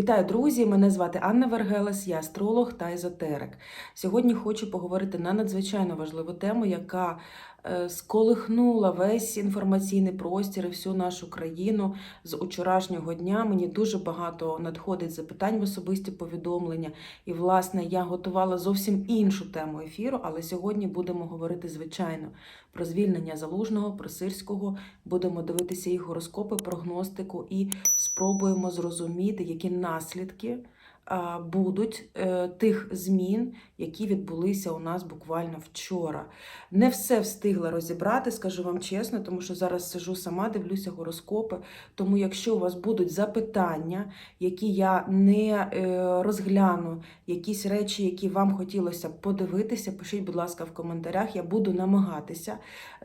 Вітаю, друзі! Мене звати Анна Вергелес, я астролог та езотерик. Сьогодні хочу поговорити на надзвичайно важливу тему, яка е, сколихнула весь інформаційний простір і всю нашу країну з учорашнього дня. Мені дуже багато надходить запитань в особисті повідомлення. І, власне, я готувала зовсім іншу тему ефіру, але сьогодні будемо говорити звичайно про звільнення залужного, про сирського. Будемо дивитися їх гороскопи, прогностику і спробуємо зрозуміти, які наслідки будуть е, тих змін, які відбулися у нас буквально вчора. Не все встигла розібрати, скажу вам чесно, тому що зараз сижу сама, дивлюся гороскопи. Тому, якщо у вас будуть запитання, які я не е, розгляну, якісь речі, які вам хотілося б подивитися, пишіть, будь ласка, в коментарях. Я буду намагатися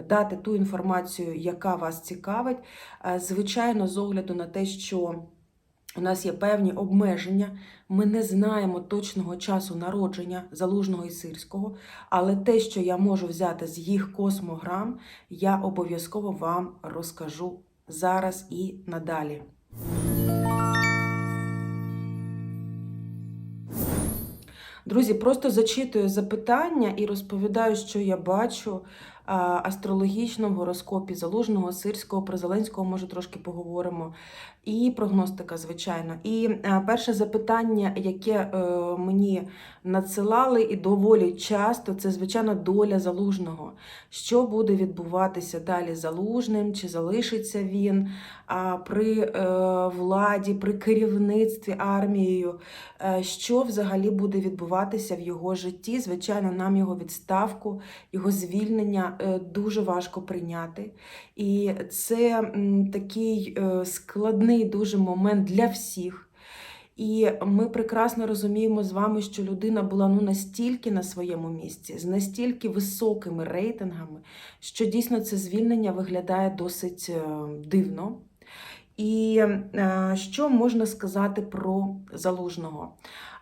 дати ту інформацію, яка вас цікавить. Е, Звичайно, з огляду на те, що у нас є певні обмеження, ми не знаємо точного часу народження залужного і сирського, але те, що я можу взяти з їх космограм, я обов'язково вам розкажу зараз і надалі. Друзі, просто зачитую запитання і розповідаю, що я бачу астрологічно в гороскопі залужного, сирського, про Зеленського, може, трошки поговоримо. І прогностика, звичайно. І перше запитання, яке е, мені надсилали і доволі часто, це, звичайно, доля залужного. Що буде відбуватися далі залужним, чи залишиться він при е, владі, при керівництві армією, е, що взагалі буде відбуватися в його житті. Звичайно, нам його відставку, його звільнення е, дуже важко прийняти. І це такий е, складний дуже момент для всіх. І ми прекрасно розуміємо з вами, що людина була ну настільки на своєму місці, з настільки високими рейтингами, що дійсно це звільнення виглядає досить е, дивно. І е, що можна сказати про залужного?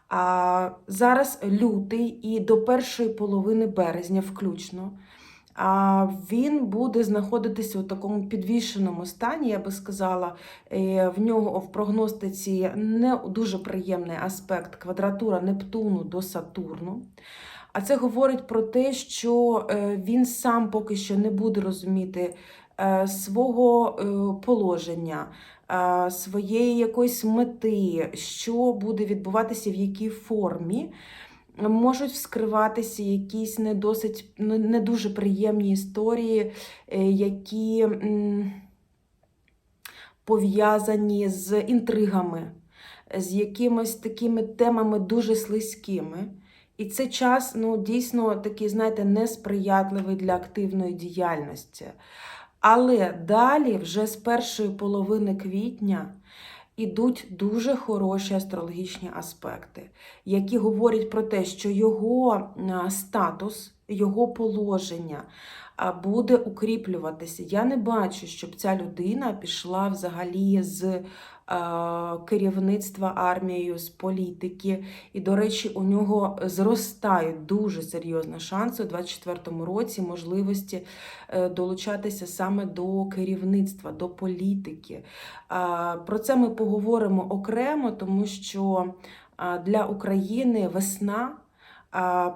А зараз лютий і до першої половини березня, включно, він буде знаходитися у такому підвішеному стані, я би сказала, в нього в прогностиці не дуже приємний аспект квадратура Нептуну до Сатурну. А це говорить про те, що е, він сам поки що не буде розуміти е, свого е, положення, своєї якоїсь мети, що буде відбуватися в якій формі. Можуть вскриватися якісь не досить не дуже приємні історії, е, які пов'язані з інтригами, з якимись такими темами дуже слизькими. І це час, ну, дійсно, такий, знаєте, несприятливий для активної діяльності. Але далі, вже з першої половини квітня, ідуть дуже хороші астрологічні аспекти, які говорять про те, що його статус, його положення буде укріплюватися. Я не бачу, щоб ця людина пішла взагалі з керівництва армією, з політики. І, до речі, у нього зростають дуже серйозні шанси у 2024 році можливості е, долучатися саме до керівництва, до політики. Про це ми поговоримо окремо, тому що для України весна.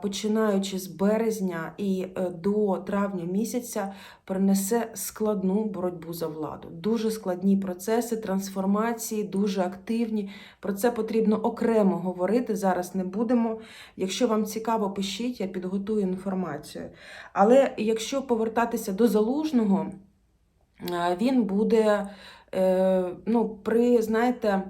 Починаючи з березня і е, до травня місяця принесе складну боротьбу за владу. Дуже складні процеси, трансформації, дуже активні. Про це потрібно окремо говорити. Зараз не будемо. Якщо вам цікаво, пишіть, я підготую інформацію. Але якщо повертатися до залужного, е, він буде е, ну, при, знаєте,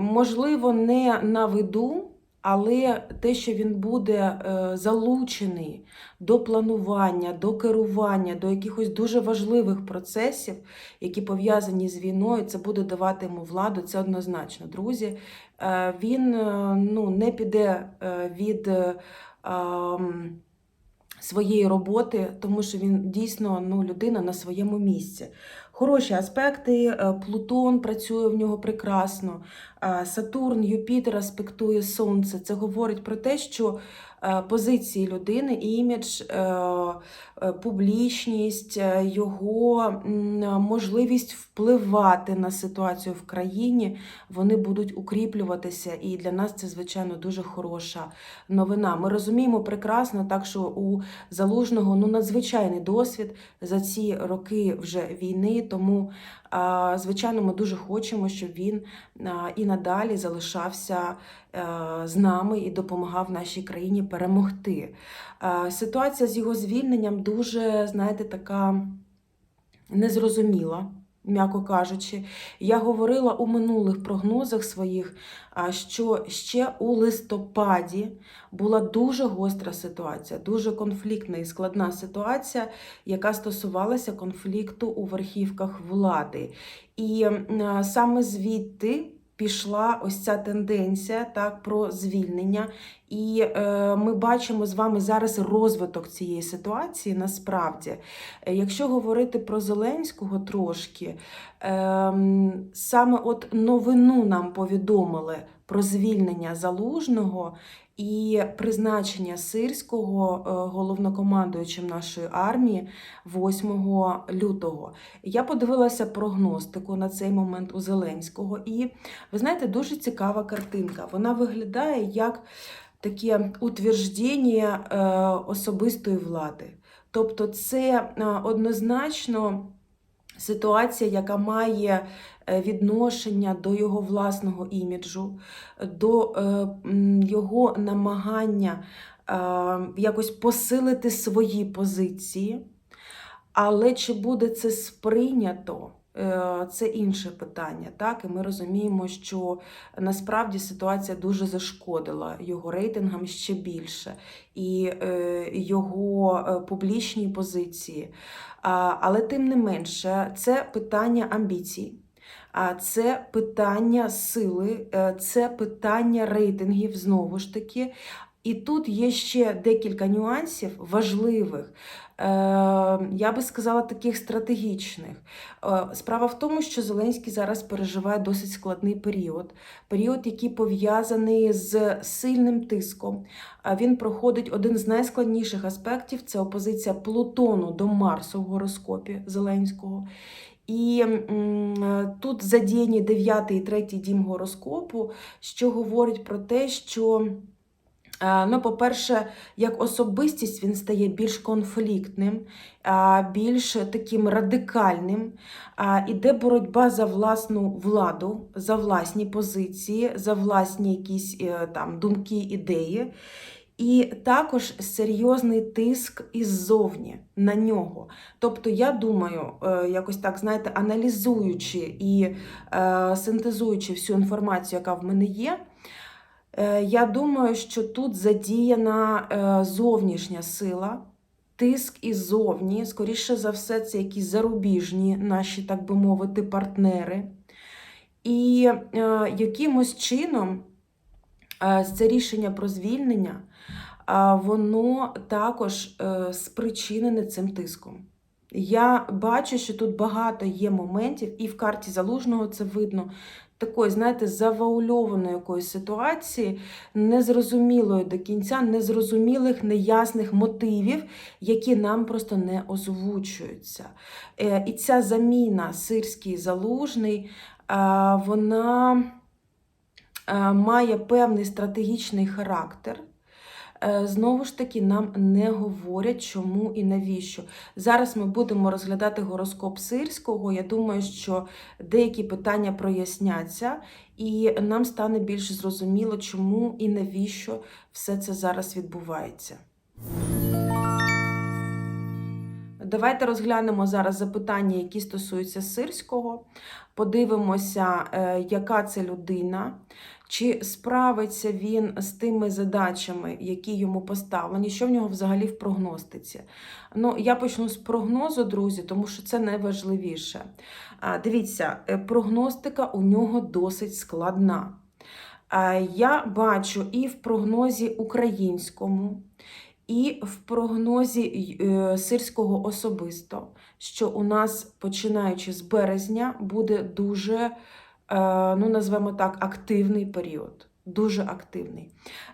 можливо, не на виду. Але те, що він буде е, залучений до планування, до керування, до якихось дуже важливих процесів, які пов'язані з війною, це буде давати йому владу, це однозначно. Друзі, е, він е, ну, не піде від своєї роботи, тому що він дійсно ну, людина на своєму місці. Хороші аспекти, е, Плутон працює в нього прекрасно. Е, Сатурн, Юпітер аспектує Сонце. Це говорить про те, що позиції людини, імідж, е, е, публічність, е, його можливість впливати на ситуацію в країні, вони будуть укріплюватися. І для нас це, звичайно, дуже хороша новина. Ми розуміємо прекрасно, так що у залужного ну, надзвичайний досвід за ці роки вже війни. Тому, звичайно, ми дуже хочемо, щоб він і надалі залишався е, з нами і допомагав нашій країні перемогти. Ситуація з його звільненням дуже, знаєте, така незрозуміла. М'яко кажучи, я говорила у минулих прогнозах своїх, що ще у листопаді була дуже гостра ситуація, дуже конфліктна і складна ситуація, яка стосувалася конфлікту у верхівках влади. І саме звідти пішла ось ця тенденція так, про звільнення. І е, ми бачимо з вами зараз розвиток цієї ситуації насправді. Якщо говорити про Зеленського трошки, е, саме от новину нам повідомили про звільнення залужного і призначення сирського е, головнокомандуючим нашої армії 8 лютого. Я подивилася прогностику на цей момент у Зеленського, і ви знаєте, дуже цікава картинка. Вона виглядає як таке утвердження е, особистої влади. Тобто, це е, однозначно ситуація, яка має е, відношення до його власного іміджу, до е, його намагання е, якось посилити свої позиції. Але чи буде це сприйнято? Е, Це інше питання, так і ми розуміємо, що насправді ситуація дуже зашкодила його рейтингам ще більше і е, його е, публічній позиції. Але тим не менше, це питання амбіцій. А це питання сили, це питання рейтингів знову ж таки. І тут є ще декілька нюансів важливих, е, я би сказала, таких стратегічних. Е, Справа в тому, що Зеленський зараз переживає досить складний період, період, який пов'язаний з сильним тиском. Він проходить один з найскладніших аспектів це опозиція Плутону до Марсу в гороскопі Зеленського. І тут задіяні 9 і 3 дім гороскопу, що говорить про те, що. Е, Ну, по-перше, як особистість він стає більш конфліктним, більш таким радикальним. Іде боротьба за власну владу, за власні позиції, за власні якісь е, там думки, ідеї. І також серйозний тиск іззовні на нього. Тобто, я думаю, е, якось так, знаєте, аналізуючи і е, синтезуючи всю інформацію, яка в мене є. Е, Я думаю, що тут задіяна е, зовнішня сила, тиск іззовні, скоріше за все, це якісь зарубіжні наші, так би мовити, партнери. І е, якимось чином це рішення про звільнення, воно також спричинене цим тиском. Я бачу, що тут багато є моментів, і в карті залужного це видно. Такої, знаєте, завуальованої якоїсь ситуації, незрозумілої до кінця, незрозумілих, неясних мотивів, які нам просто не озвучуються. Е, І ця заміна сирський залужний, е, вона е, має певний стратегічний характер. Е, Знову ж таки, нам не говорять, чому і навіщо. Зараз ми будемо розглядати гороскоп сирського. Я думаю, що деякі питання проясняться, і нам стане більш зрозуміло, чому і навіщо все це зараз відбувається. Давайте розглянемо зараз запитання, які стосуються сирського. Подивимося, е, яка це людина, чи справиться він з тими задачами, які йому поставлені, що в нього взагалі в прогностиці. Ну, я почну з прогнозу, друзі, тому що це найважливіше. Дивіться, е, прогностика у нього досить складна. Я бачу і в прогнозі українському, і в прогнозі е, сирського особисто, що у нас, починаючи з березня, буде дуже ну, назвемо так, активний період. Дуже активний.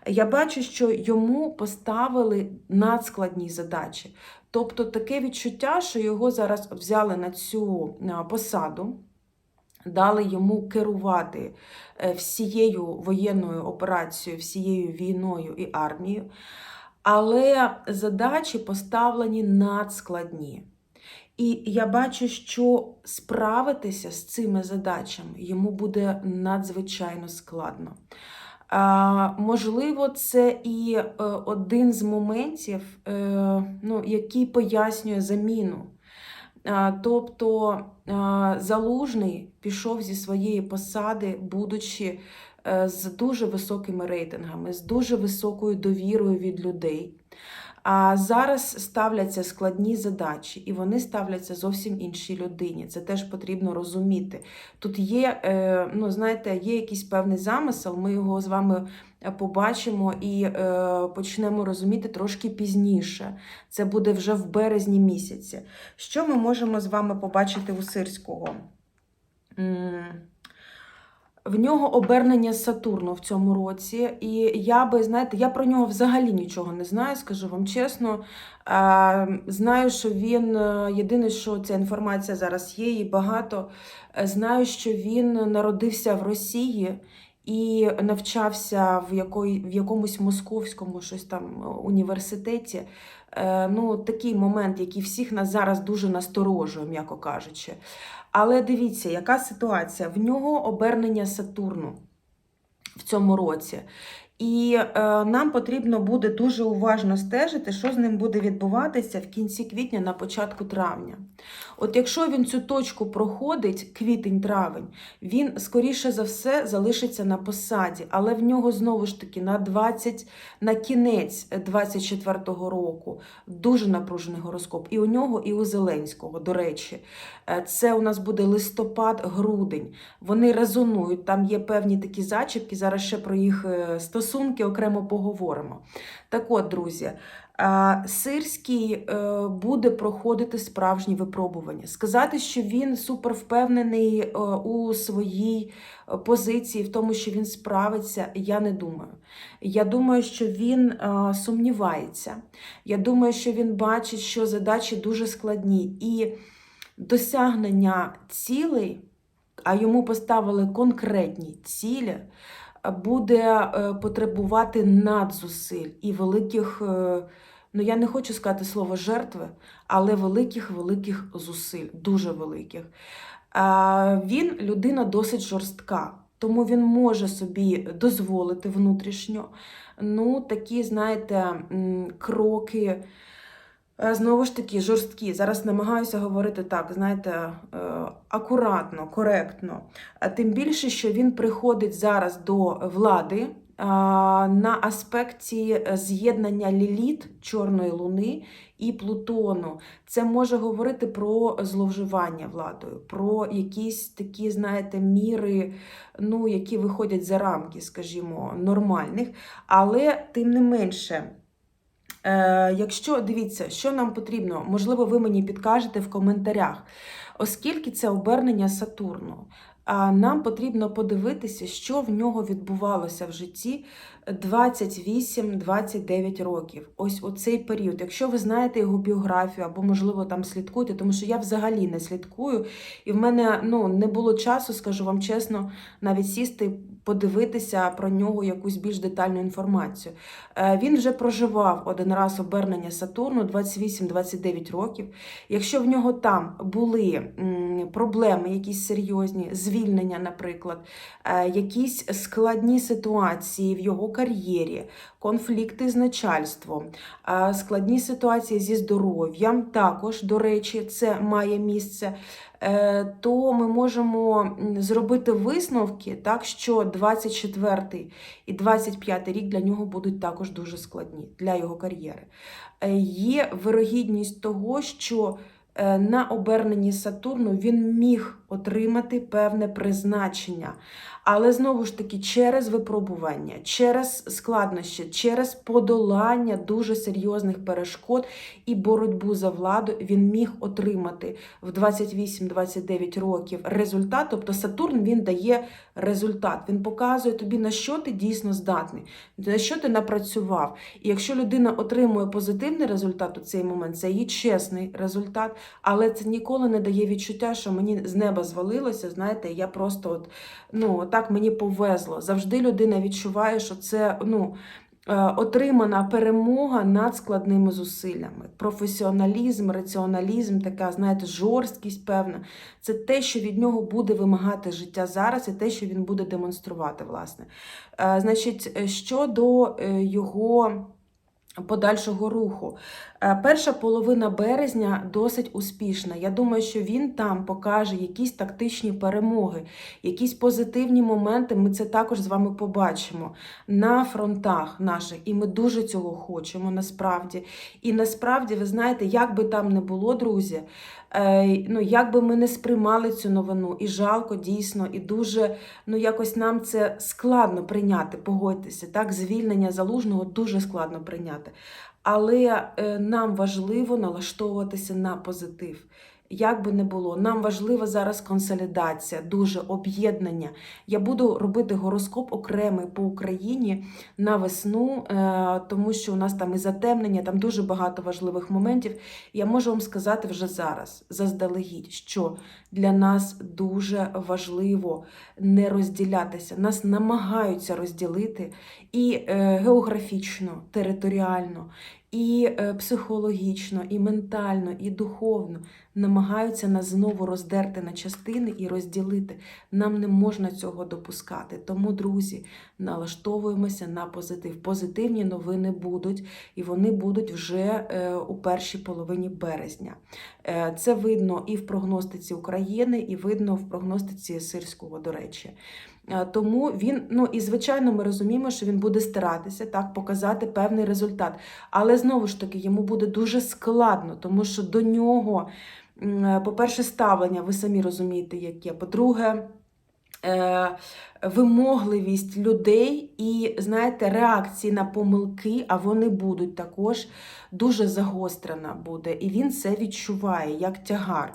Я бачу, що йому поставили надскладні задачі. Тобто таке відчуття, що його зараз взяли на цю посаду, дали йому керувати е, всією воєнною операцією, всією війною і армією. Але задачі поставлені надскладні. І я бачу, що справитися з цими задачами йому буде надзвичайно складно. А, Можливо, це і е, один з моментів, е, ну, який пояснює заміну. Тобто Залужний пішов зі своєї посади, будучи е, з дуже високими рейтингами, з дуже високою довірою від людей. А зараз ставляться складні задачі, і вони ставляться зовсім іншій людині. Це теж потрібно розуміти. Тут є, е, ну знаєте, є якийсь певний замисел, ми його з вами побачимо і е, почнемо розуміти трошки пізніше. Це буде вже в березні місяці. Що ми можемо з вами побачити у Сирського? В нього обернення Сатурну в цьому році, і я би, знаєте, я про нього взагалі нічого не знаю, скажу вам чесно. Знаю, що він е, єдине, що ця інформація зараз є, і багато. Е, знаю, що він народився в Росії і навчався в якої, в якомусь московському щось там університеті. Е, ну, Такий момент, який всіх нас зараз дуже насторожує, м'яко кажучи. Але дивіться, яка ситуація? В нього обернення Сатурну в цьому році. І е, нам потрібно буде дуже уважно стежити, що з ним буде відбуватися в кінці квітня, на початку травня. От якщо він цю точку проходить, квітень-травень, він, скоріше за все, залишиться на посаді, але в нього знову ж таки на 20, на кінець 24-го року дуже напружений гороскоп. І у нього, і у Зеленського, до речі, е, це у нас буде листопад-грудень. Вони резонують, там є певні такі зачіпки, зараз ще про їх е, стосунки стосунки окремо поговоримо. Так от, друзі, Сирський е, буде проходити справжні випробування. Сказати, що він супервпевнений е, у своїй е, позиції, в тому, що він справиться, я не думаю. Я думаю, що він сумнівається. Я думаю, що він бачить, що задачі дуже складні. І досягнення цілей, а йому поставили конкретні цілі буде е, потребувати надзусиль і великих, е, ну я не хочу сказати слово жертви, але великих-великих зусиль, дуже великих. Він людина досить жорстка, тому він може собі дозволити внутрішньо ну, такі, знаєте, кроки. Е, знову ж таки, жорсткі. Зараз намагаюся говорити так, знаєте, е, акуратно, коректно. Тим більше, що він приходить зараз до влади на аспекті з'єднання ліліт Чорної Луни і Плутону. Це може говорити про зловживання владою, про якісь такі, знаєте, міри, ну, які виходять за рамки, скажімо, нормальних. Але тим не менше. Е, Якщо дивіться, що нам потрібно, можливо, ви мені підкажете в коментарях, оскільки це обернення Сатурну, нам потрібно подивитися, що в нього відбувалося в житті 28-29 років. Ось у цей період. Якщо ви знаєте його біографію, або, можливо, там слідкуєте, тому що я взагалі не слідкую, і в мене ну, не було часу, скажу вам чесно, навіть сісти, подивитися про нього якусь більш детальну інформацію. Е, він вже проживав один раз обернення Сатурну 28-29 років. Якщо в нього там були проблеми, якісь серйозні, звільнення, наприклад, е, якісь складні ситуації в його кар'єрі, конфлікти з начальством, складні ситуації зі здоров'ям, також, до речі, це має місце. Е, то ми можемо зробити висновки, так що 24 і 25 рік для нього будуть також дуже складні для його кар'єри. Е, є вирогідність того, що е, на оберненні Сатурну він міг отримати певне призначення. Але знову ж таки, через випробування, через складнощі, через подолання дуже серйозних перешкод і боротьбу за владу він міг отримати в 28-29 років результат. Тобто Сатурн він дає результат. Він показує тобі, на що ти дійсно здатний, на що ти напрацював. І якщо людина отримує позитивний результат у цей момент, це її чесний результат, але це ніколи не дає відчуття, що мені з неба звалилося. Знаєте, я просто от ну так мені повезло. Завжди людина відчуває, що це ну. е, Отримана перемога над складними зусиллями, професіоналізм, раціоналізм, така, знаєте, жорсткість певна. Це те, що від нього буде вимагати життя зараз, і те, що він буде демонструвати, власне. Е, Значить, е, щодо його подальшого руху. Е, Перша половина березня досить успішна. Я думаю, що він там покаже якісь тактичні перемоги, якісь позитивні моменти. Ми це також з вами побачимо на фронтах наших. І ми дуже цього хочемо насправді. І насправді, ви знаєте, як би там не було, друзі, е, ну як би ми не сприймали цю новину, і жалко дійсно, і дуже ну якось нам це складно прийняти. Погодьтеся, так звільнення залужного дуже складно прийняти. Але е, нам важливо налаштовуватися на позитив. Як би не було, нам важлива зараз консолідація, дуже об'єднання. Я буду робити гороскоп окремий по Україні на весну, е, тому що у нас там і затемнення, там дуже багато важливих моментів. Я можу вам сказати вже зараз, заздалегідь, що для нас дуже важливо не розділятися. Нас намагаються розділити і е, географічно, територіально, і е, психологічно, і ментально, і духовно намагаються нас знову роздерти на частини і розділити. Нам не можна цього допускати. Тому, друзі, налаштовуємося на позитив. Позитивні новини будуть, і вони будуть вже е, у першій половині березня. Е, Це видно і в прогностиці України, і видно в прогностиці Сирського, до речі. Е, Тому він, ну і звичайно, ми розуміємо, що він буде старатися так показати певний результат. Але знову ж таки, йому буде дуже складно, тому що до нього, е, по-перше, ставлення, ви самі розумієте, яке. По-друге, е, вимогливість людей і, знаєте, реакції на помилки, а вони будуть також дуже загострена буде. І він це відчуває як тягар.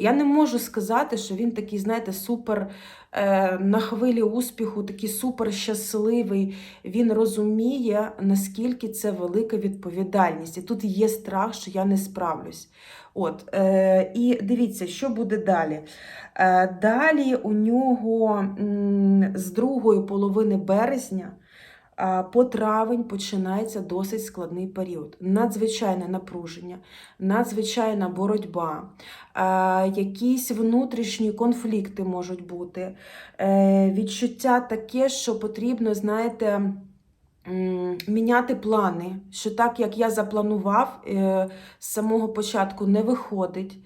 Я не можу сказати, що він такий, знаєте, супер е, на хвилі успіху, такий супер щасливий. Він розуміє, наскільки це велика відповідальність. І тут є страх, що я не справлюсь. От, е, і дивіться, що буде далі. Е, далі у нього м, з другої половини березня по травень починається досить складний період. Надзвичайне напруження, надзвичайна боротьба, якісь внутрішні конфлікти можуть бути. Е, Відчуття таке, що потрібно, знаєте, міняти плани, що так, як я запланував, е, з самого початку не виходить.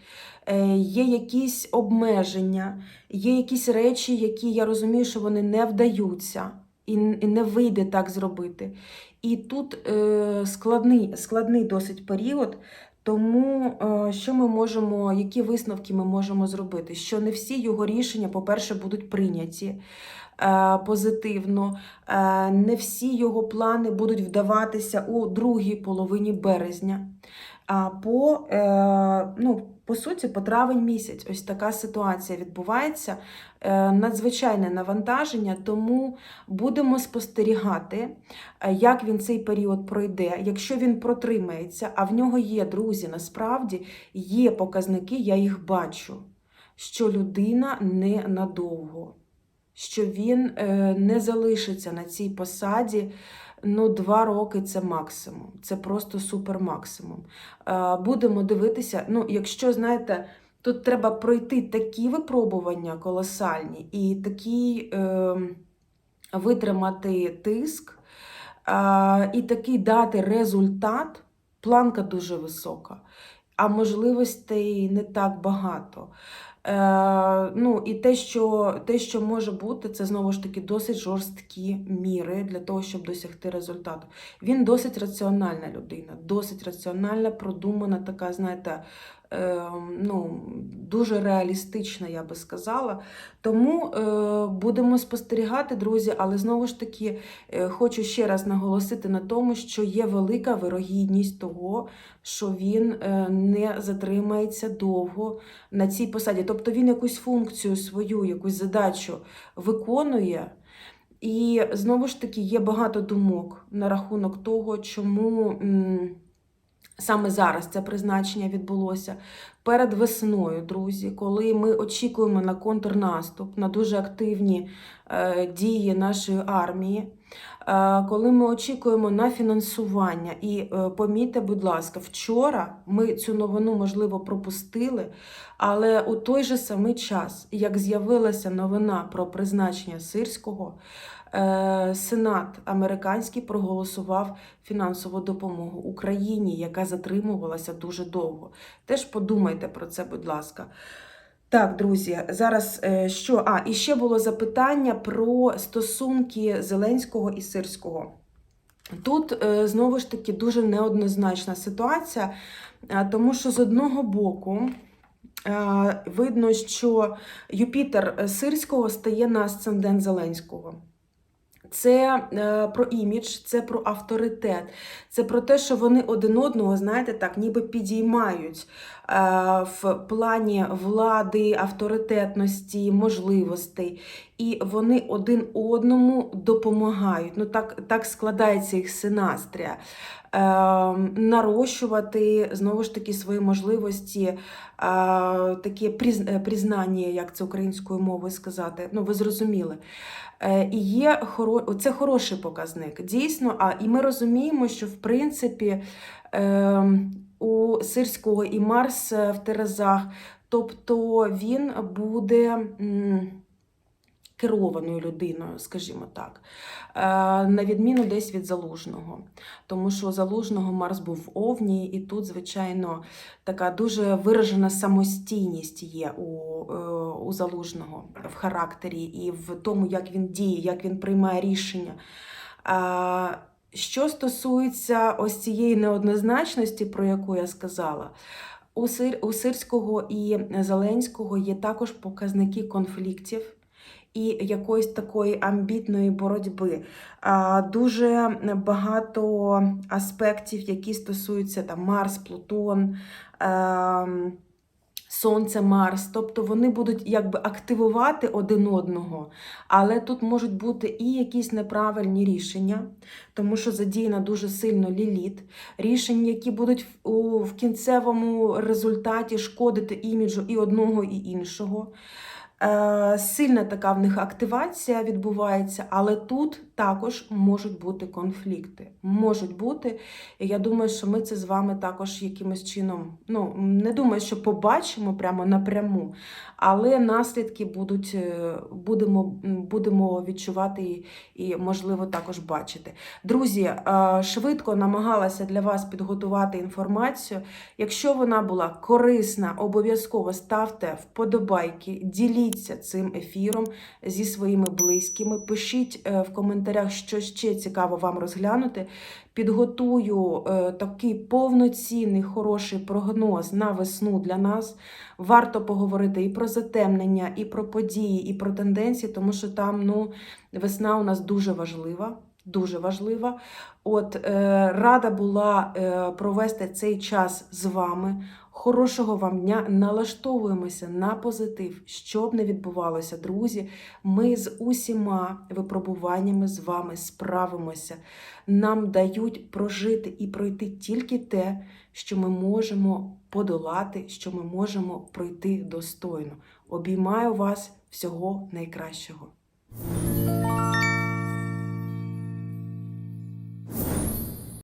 Е, Є якісь обмеження, є якісь речі, які я розумію, що вони не вдаються і не вийде так зробити. І тут е, складний, складний досить період. Тому що ми можемо, які висновки ми можемо зробити? Що не всі його рішення, по-перше, будуть прийняті позитивно, е, не всі його плани будуть вдаватися у другій половині березня. По, е, ну, по суті, по травень місяць ось така ситуація відбувається. Е, надзвичайне навантаження, тому будемо спостерігати, е, як він цей період пройде. Якщо він протримається, а в нього є друзі, насправді є показники, я їх бачу, що людина не надовго, що він е, не залишиться на цій посаді. Ну, два роки це максимум. Це просто супер максимум. Е, Будемо дивитися. Ну, якщо знаєте, тут треба пройти такі випробування колосальні і такий е, витримати тиск, е, і такий дати результат. Планка дуже висока, а можливостей не так багато. Е, ну, і те що, те, що може бути, це знову ж таки досить жорсткі міри для того, щоб досягти результату. Він досить раціональна людина, досить раціональна, продумана, така, знаєте, ну, дуже реалістична, я би сказала. Тому е, будемо спостерігати, друзі, але знову ж таки е, хочу ще раз наголосити на тому, що є велика вирогідність того, що він е, не затримається довго на цій посаді. Тобто він якусь функцію свою, якусь задачу виконує. І знову ж таки є багато думок на рахунок того, чому саме зараз це призначення відбулося. Перед весною, друзі, коли ми очікуємо на контрнаступ, на дуже активні е, дії нашої армії, е, коли ми очікуємо на фінансування. І е, помітьте, будь ласка, вчора ми цю новину, можливо, пропустили, але у той же самий час, як з'явилася новина про призначення сирського, Сенат американський проголосував фінансову допомогу Україні, яка затримувалася дуже довго. Теж подумайте про це, будь ласка. Так, друзі, зараз е, що? А, і ще було запитання про стосунки Зеленського і Сирського. Тут е, знову ж таки дуже неоднозначна ситуація, е, тому що з одного боку е, видно, що Юпітер Сирського стає на асцендент Зеленського. Це е, про імідж, це про авторитет, це про те, що вони один одного, знаєте, так, ніби підіймають е, в плані влади, авторитетності, можливостей. І вони один одному допомагають. Ну, так, так складається їх синастрія. Е, нарощувати знову ж таки свої можливості, е, таке признання, як це українською мовою сказати. Ну, ви зрозуміли. Е, є хоро... це хороший показник. Дійсно, а і ми розуміємо, що в принципі е, у Сирського і Марс е, в Терезах, тобто він буде. м, Керованою людиною, скажімо так, Е, на відміну десь від залужного. Тому що залужного Марс був в Овні, і тут, звичайно, така дуже виражена самостійність є у, е, у залужного в характері і в тому, як він діє, як він приймає рішення. Що стосується ось цієї неоднозначності, про яку я сказала, у Сирського і Зеленського є також показники конфліктів і якоїсь такої амбітної боротьби. Дуже багато аспектів, які стосуються там Марс, Плутон. ем, Сонце, Марс, тобто вони будуть якби активувати один одного, але тут можуть бути і якісь неправильні рішення, тому що задіяна дуже сильно ліліт, рішення, які будуть в кінцевому результаті шкодити іміджу і одного, і іншого. Е, Сильна така в них активація відбувається, але тут також можуть бути конфлікти. Можуть бути. І я думаю, що ми це з вами також якимось чином, ну не думаю, що побачимо прямо напряму, але наслідки будуть, е, будемо, будемо відчувати і, і, можливо, також бачити. Друзі, е, швидко намагалася для вас підготувати інформацію. Якщо вона була корисна, обов'язково ставте вподобайки, діліться цим ефіром зі своїми близькими. Пишіть е, в коментарях, що ще цікаво вам розглянути. Підготую е, такий повноцінний хороший прогноз на весну для нас. Варто поговорити і про затемнення, і про події, і про тенденції, тому що там ну, весна у нас дуже важлива. Дуже важлива. От е, рада була е, провести цей час з вами. Хорошого вам дня. Налаштовуємося на позитив. Що б не відбувалося, друзі. Ми з усіма випробуваннями з вами справимося. Нам дають прожити і пройти тільки те, що ми можемо подолати, що ми можемо пройти достойно. Обіймаю вас всього найкращого.